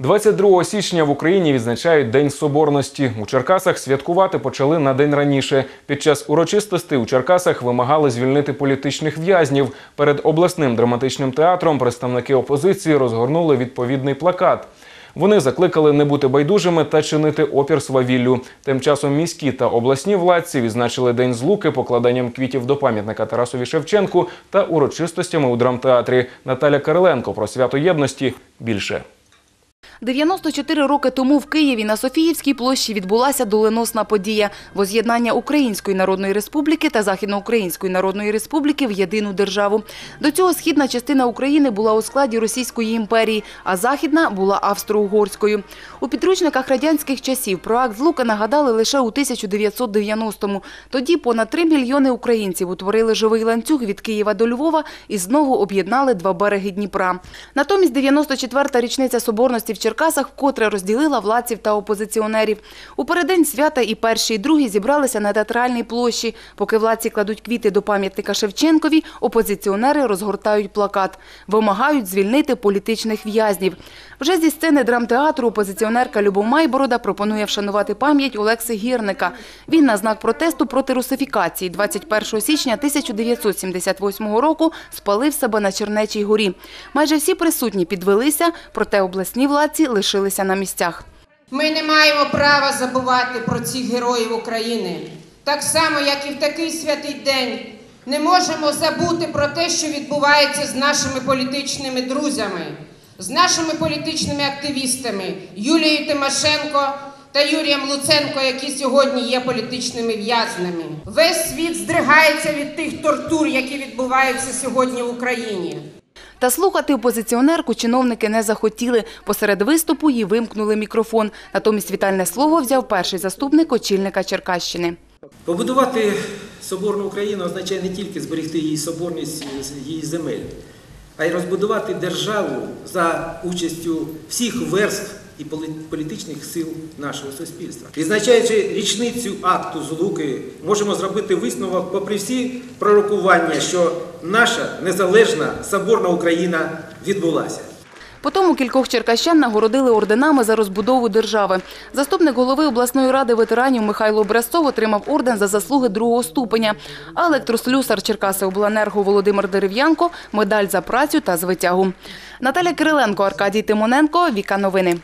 22 січня в Україні відзначають День Соборності. У Черкасах святкувати почали на день раніше. Під час урочистостей у Черкасах вимагали звільнити політичних в'язнів. Перед обласним драматичним театром представники опозиції розгорнули відповідний плакат. Вони закликали не бути байдужими та чинити опір свавіллю. Тим часом міські та обласні владці відзначили День злуки покладанням квітів до пам'ятника Тарасові Шевченку та урочистостями у драмтеатрі. Наталя Кириленко про свято єдності більше. 94 роки тому в Києві на Софіївській площі відбулася доленосна подія – воз'єднання Української Народної Республіки та Західноукраїнської Народної Республіки в єдину державу. До цього східна частина України була у складі Російської імперії, а західна була австро-угорською. У підручниках радянських часів про акт Злуки нагадали лише у 1990-му. Тоді понад 3 мільйони українців утворили живий ланцюг від Києва до Львова і знову об'єднали два береги Дніпра. Натомість 94-та річниця Соборності в Черкасах вкотре розділила владців та опозиціонерів. У переддень свята і перші, і другі зібралися на театральній площі. Поки владці кладуть квіти до пам'ятника Шевченкові, опозиціонери розгортають плакат. Вимагають звільнити політичних в'язнів. Вже зі сцени драмтеатру опозиціонерка Любов Майборода пропонує вшанувати пам'ять Олекси Гірника. Він на знак протесту проти русифікації 21 січня 1978 року спалив себе на Чернечій горі. Майже всі присутні підвелися, проте обласні владці лишилися на місцях. Ми не маємо права забувати про цих героїв України. Так само, як і в такий святий день, не можемо забути про те, що відбувається з нашими політичними друзями, з нашими політичними активістами Юлією Тимошенко та Юрієм Луценко, які сьогодні є політичними в'язнями. Весь світ здригається від тих тортур, які відбуваються сьогодні в Україні. Та слухати опозиціонерку чиновники не захотіли. Посеред виступу їй вимкнули мікрофон. Натомість вітальне слово взяв перший заступник очільника Черкащини. Побудувати соборну Україну означає не тільки зберегти її соборність її земель, а й розбудувати державу за участю всіх верств і політичних сил нашого суспільства. Відзначаючи річницю акту Злуки, можемо зробити висновок, попри всі пророкування, що наша незалежна соборна Україна відбулася. Потім кількох черкащан нагородили орденами за розбудову держави. Заступник голови обласної ради ветеранів Михайло Образцов отримав орден за заслуги другого ступеня. А електрослюсар Черкаси обленерго Володимир Дерев'янко – медаль за працю та звитягу. Наталя Кириленко, Аркадій Тимоненко, Віка Новини.